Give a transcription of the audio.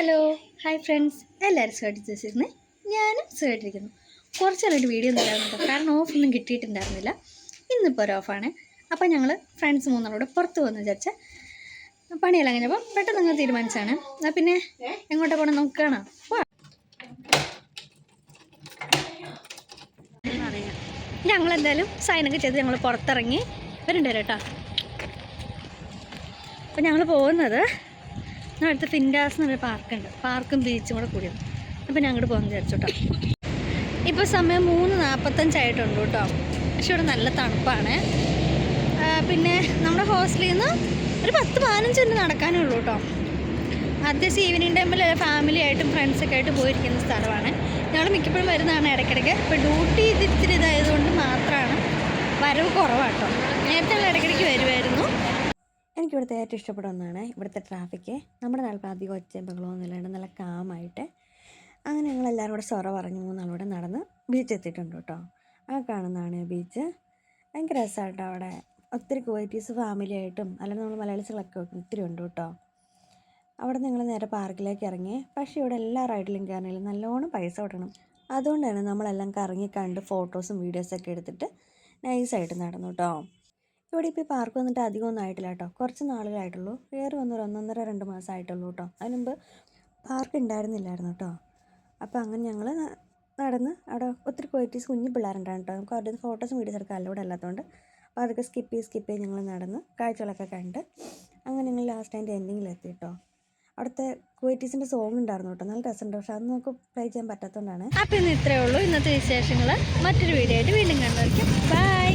Hello hi friends എല്ലാവരും സുഖമായിട്ടിരിക്കുന്നു ഞാനും സുഖമായിട്ടിരിക്കുന്നു കുറച്ച് നേരമായിട്ട് വീഡിയോ ഒന്നും ഉണ്ടായിരുന്നില്ല കാരണം ഓഫൊന്നും കിട്ടിയിട്ടുണ്ടായിരുന്നില്ല. ഇന്നിപ്പോൾ ഒരു ഓഫാണ് അപ്പോൾ ഞങ്ങൾ ഫ്രണ്ട്സ് മൂന്നാളോട് പുറത്ത് പോകുന്ന വിചാരിച്ച പണിയെല്ലാം കഴിഞ്ഞപ്പോൾ പെട്ടെന്ന് നിങ്ങൾ തീരുമാനിച്ചാണ് എന്നാൽ പിന്നെ എങ്ങോട്ടാ പോകണം നമുക്ക് കാണാം. എന്തായാലും സൈനൊക്കെ ചെയ്ത് ഞങ്ങൾ പുറത്തിറങ്ങി വരുന്നുണ്ട് കേട്ടോ. അപ്പോൾ ഞങ്ങൾ പോകുന്നത് അടുത്ത് ഫിൻഡാസ് പറഞ്ഞ പാർക്കുണ്ട്. പാർക്കും ബീച്ചും കൂടെ കൂടിയത് അപ്പോൾ ഞാൻ അങ്ങോട്ട് പോകാൻ വിചാരിച്ചു കേട്ടോ ഇപ്പോൾ സമയം മൂന്ന് നാൽപ്പത്തഞ്ചായിട്ടുണ്ട് കേട്ടോ പക്ഷെ ഇവിടെ നല്ല തണുപ്പാണ്. പിന്നെ നമ്മുടെ ഹോസ്റ്റലിൽ നിന്ന് ഒരു പത്ത് പതിനഞ്ച് മിനിറ്റ് നടക്കാനേ ഉള്ളൂ കേട്ടോ അത്യാവശ്യം ഈവനിങ് ടൈമിൽ ഫാമിലി ആയിട്ടും ഫ്രണ്ട്സൊക്കെ ആയിട്ട് പോയിരിക്കുന്ന സ്ഥലമാണ്. ഞങ്ങൾ മിക്കപ്പോഴും വരുന്നതാണ് ഇടയ്ക്കിടയ്ക്ക്. ഇപ്പോൾ ഡ്യൂട്ടി ഇത് ഇത്തിരി ഇതായതുകൊണ്ട് മാത്രമാണ് വരവ് കുറവാട്ടോ നേരത്തെ ഇടയ്ക്കിടയ്ക്ക് വരുമായിരുന്നു എനിക്ക് ഇവിടുത്തെ ഏറ്റവും ഇഷ്ടപ്പെട്ട ഒന്നാണ് ഇവിടുത്തെ ട്രാഫിക്ക്. നമ്മുടെ നാട്ടിൽ അധികം ഒച്ചയും ബഹളമൊന്നും നല്ല കാമായിട്ട് അങ്ങനെ ഞങ്ങൾ എല്ലാവരും കൂടെ സൊറ പറഞ്ഞു മൂന്നാളൂടെ നടന്ന് ബീച്ച് എത്തിയിട്ടുണ്ട് കേട്ടോ. ആ കാണുന്നതാണ് ബീച്ച്. ഭയങ്കര രസമായിട്ടോ അവിടെ. ഒത്തിരി ക്വാളിറ്റീസ് ഫാമിലി ആയിട്ടും അല്ലെങ്കിൽ നമ്മൾ മലയാളികളൊക്കെ ഒത്തിരി ഉണ്ട് കേട്ടോ. അവിടെ നിങ്ങൾ നേരെ പാർക്കിലേക്ക് ഇറങ്ങി. പക്ഷേ ഇവിടെ എല്ലാ റൈഡിലും കയറണമെങ്കിലും നല്ലോണം പൈസ കൊടുക്കണം. അതുകൊണ്ടാണ് നമ്മളെല്ലാം കറങ്ങി കണ്ട് ഫോട്ടോസും വീഡിയോസൊക്കെ എടുത്തിട്ട് നൈസായിട്ട് നടന്നു കേട്ടോ. ഇവിടെ ഇപ്പോൾ പാർക്ക് വന്നിട്ട് അധികം ഒന്നും ആയിട്ടില്ല കേട്ടോ. കുറച്ച് നാളുകളായിട്ടുള്ളൂ കയറി വന്നൊരു ഒന്നൊന്നര രണ്ട് മാസമായിട്ടുള്ളൂ കേട്ടോ. അതിന് മുമ്പ് പാർക്ക് ഉണ്ടായിരുന്നില്ലായിരുന്നു കേട്ടോ. അപ്പോൾ അങ്ങനെ ഞങ്ങൾ നടന്ന് അവിടെ ഒത്തിരി ക്വാലിറ്റീസ് കുഞ്ഞു പിള്ളേരുണ്ടായിരുന്നു കേട്ടോ. നമുക്ക് അവിടെ ഫോട്ടോസും വീഡിയോസ് എടുക്കാൻ അലോഡ് അല്ലാത്തതുകൊണ്ട് അപ്പോൾ അതൊക്കെ സ്കിപ്പ് ചെയ്ത് സ്കിപ്പ് ചെയ്ത് ഞങ്ങൾ നടന്ന് കാഴ്ചകളൊക്കെ കണ്ട് അങ്ങനെ ഞങ്ങൾ ലാസ്റ്റ് അതിന്റെ എൻഡിങ്ങിലെത്തി കേട്ടോ. അവിടുത്തെ ക്വാലിറ്റീസിന്റെ സോങ് ഉണ്ടായിരുന്നു കേട്ടോ. നല്ല രസമുണ്ട്. പക്ഷേ അത് നമുക്ക് പ്ലേ ചെയ്യാൻ പറ്റാത്തതുകൊണ്ടാണ് അപ്പം ഇന്ന് ഇത്രയേ ഉള്ളൂ. ഇന്നത്തെ വിശേഷങ്ങൾ മറ്റൊരു വീഡിയോ ആയിട്ട് വീണ്ടും കണ്ടുവയ്ക്കും ബൈ